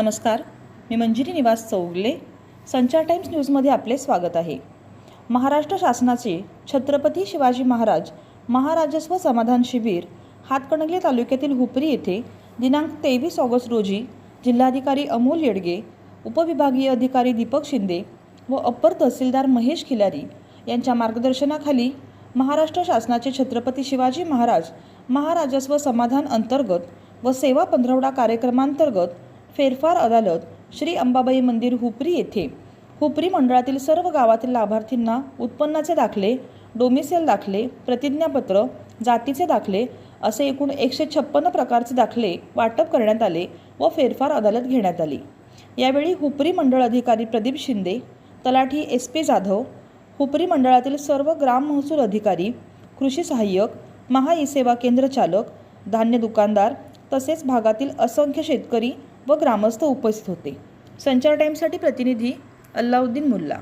नमस्कार. मी मंजिरी निवास चौगले. संचार टाइम्स न्यूजमध्ये आपले स्वागत आहे. महाराष्ट्र शासनाचे छत्रपती शिवाजी महाराज महाराजस्व समाधान शिबिर हातकणंगले तालुक्यातील हुपरी येथे दिनांक तेवीस ऑगस्ट रोजी जिल्हाधिकारी अमोल येडगे उपविभागीय अधिकारी दीपक शिंदे व अप्पर तहसीलदार महेश खिलारी यांच्या मार्गदर्शनाखाली महाराष्ट्र शासनाचे छत्रपती शिवाजी महाराज महाराजस्व समाधान अंतर्गत व सेवा पंधरवडा कार्यक्रमांतर्गत फेरफार अदालत श्री अंबाबाई मंदिर हुपरी येथे. हुपरी मंडळातील सर्व गावातील लाभार्थींना उत्पन्नाचे दाखले डोमिसेल दाखले प्रतिज्ञापत्र जातीचे दाखले असे एकूण एकशे छप्पन्न प्रकारचे दाखले वाटप करण्यात आले व फेरफार अदालत घेण्यात आली. यावेळी हुपरी मंडळ अधिकारी प्रदीप शिंदे तलाठी एस पी जाधव हुपरी मंडळातील सर्व ग्राम महसूल अधिकारी कृषी सहाय्यक महा ई सेवा केंद्र चालक धान्य दुकानदार तसेच भागातील असंख्य शेतकरी व ग्रामस्थ उपस्थित होते. संचार टाईमसाठी प्रतिनिधी अल्लाउद्दीन मुल्ला.